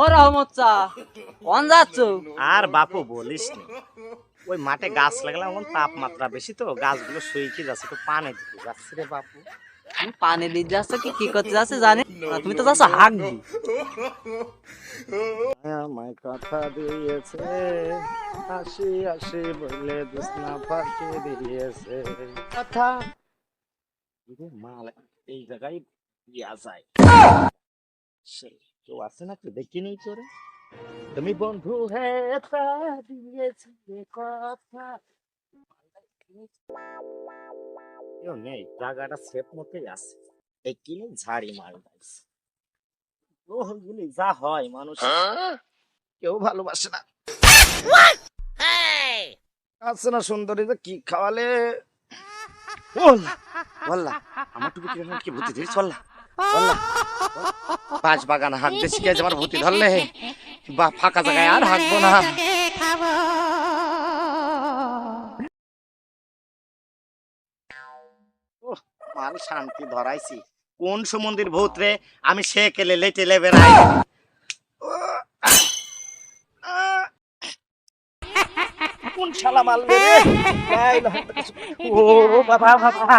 ও রহমত চা কোন যাচ্ছ? আর বাপু বলিস নি ওই মাঠে গাছ লাগালাম এখন তাপমাত্রা বেশি তো গাছগুলো শুইকে যাচ্ছে তো পানি দিতে যাচ্ছে রে বাপু। তুমি পানি দিয়ে যাচ্ছ কি কি করতে যাচ্ছ জানি তুমি তো যাচ্ছ হাক দি আমায় কথা দিয়েছে হাসি হাসি বলে দুসনা ফাঁকি দিয়েছে। কথা মাল এই জায়গায় যায়। কেউ আছে না কেউ দেখিনি তোরে তুমি বন্ধু হে তা কথা। কেউ নেই জায়গাটা সেফ মতোই আছে। এই ঝাড়ি মার দিয়েছে ওগুলি যা হয় মানুষ কেউ ভালোবাসে না। আছে না সুন্দরী তো কি খাওয়ালে? বললা বললা আমার টুকু কি ধরিস বললা বললা পাঁচ বাগান হাঁক দিয়ে শিখেছে আমার ভূতি, ধরলে? বা ফাঁকা জায়গায় আর হাঁকবো না। মাল শান্তি ধরাইছি। কোন সমুদ্রের ভূত রে? আমি সে কেলে লেটেলে বেড়াই কোন শালা মাল রে। ও বাবা বাবা।